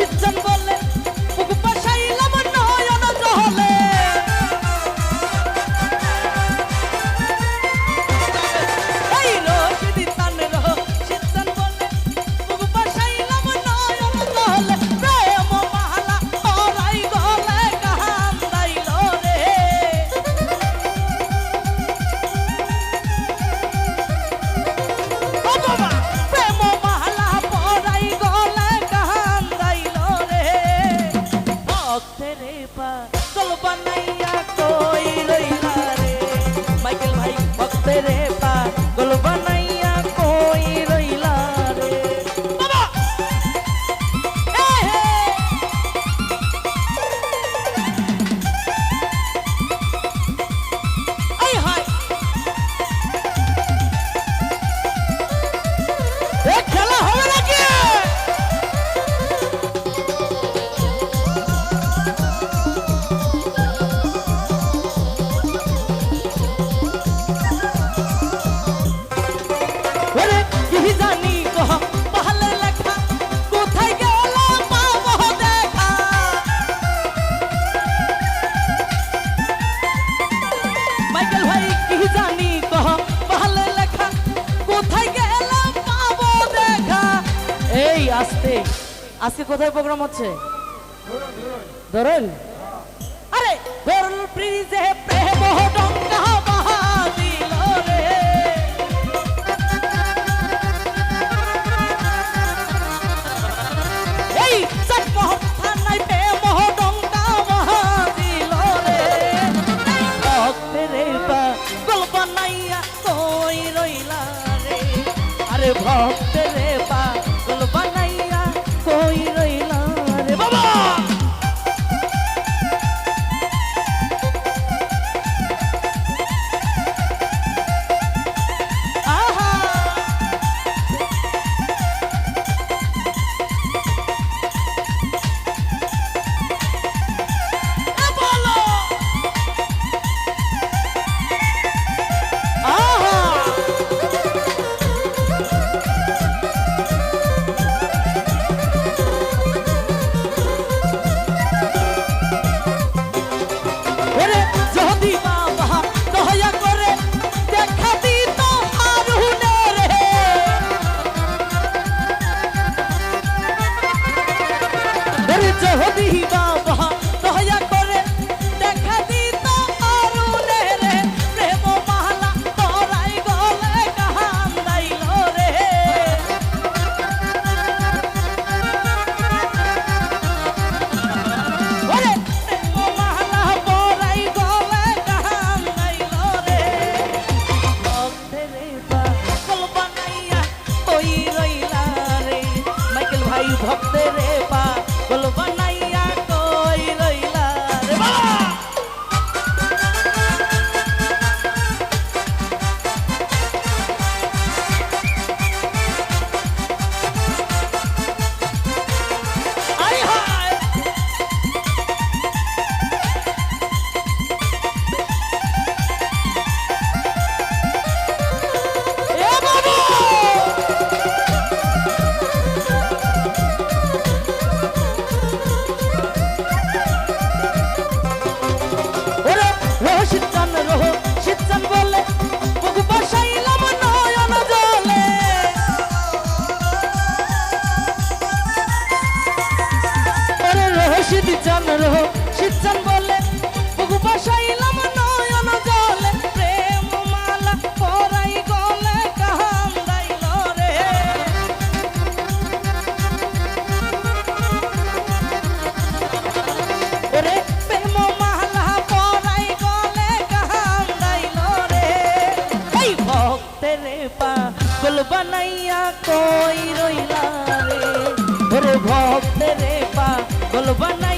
ചിത്തം আসতে। আজকে কোথায় প্রোগ্রাম হচ্ছে? ধরুন। আরে ধরুন এই রইলা আরে ভক্ত পাগল বানাইয়া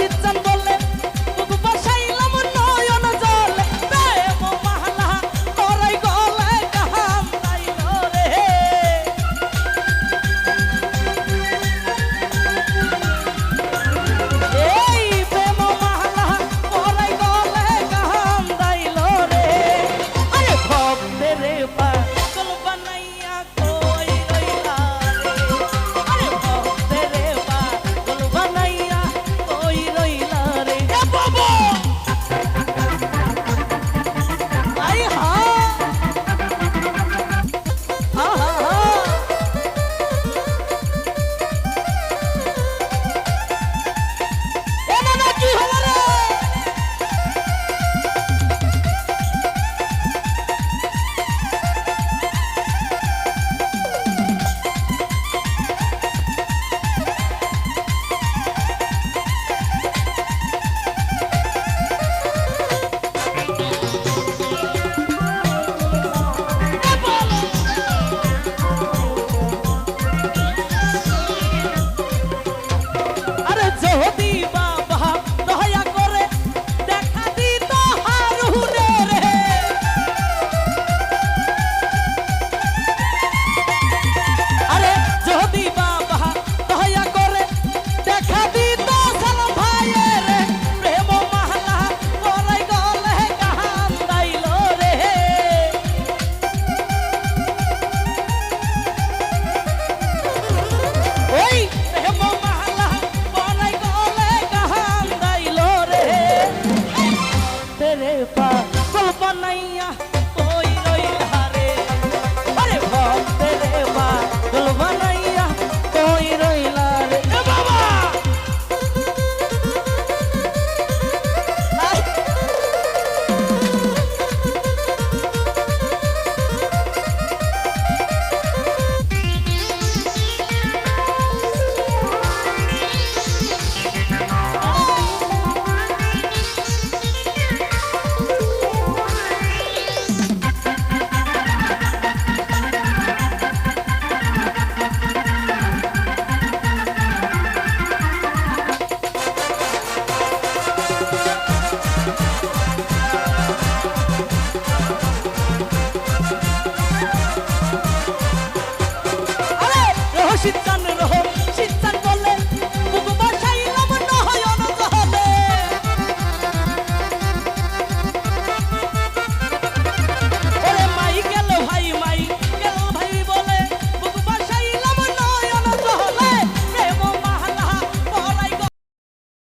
хочется শীতকালের